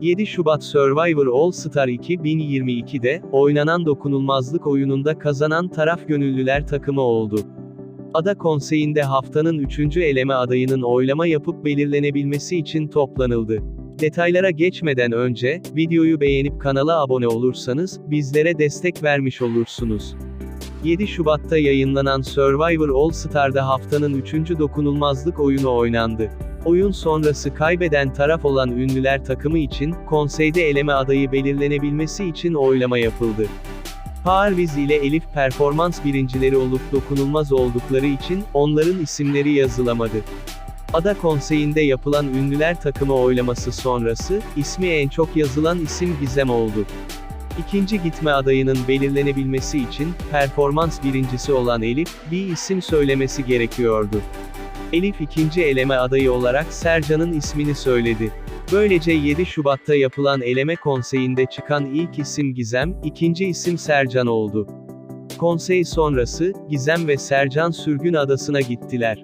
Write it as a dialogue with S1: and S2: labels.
S1: 7 Şubat Survivor All Star 2022'de, oynanan dokunulmazlık oyununda kazanan taraf gönüllüler takımı oldu. Ada konseyinde haftanın 3. eleme adayının oylama yapıp belirlenebilmesi için toplanıldı. Detaylara geçmeden önce, videoyu beğenip kanala abone olursanız, bizlere destek vermiş olursunuz. 7 Şubat'ta yayınlanan Survivor All Star'da haftanın 3. dokunulmazlık oyunu oynandı. Oyun sonrası kaybeden taraf olan ünlüler takımı için, konseyde eleme adayı belirlenebilmesi için oylama yapıldı. Parviz ile Elif performans birincileri olup dokunulmaz oldukları için, onların isimleri yazılamadı. Ada konseyinde yapılan ünlüler takımı oylaması sonrası, ismi en çok yazılan isim Gizem oldu. İkinci gitme adayının belirlenebilmesi için, performans birincisi olan Elif, bir isim söylemesi gerekiyordu. Elif ikinci eleme adayı olarak Sercan'ın ismini söyledi. Böylece 7 Şubat'ta yapılan eleme konseyinde çıkan ilk isim Gizem, ikinci isim Sercan oldu. Konsey sonrası, Gizem ve Sercan sürgün adasına gittiler.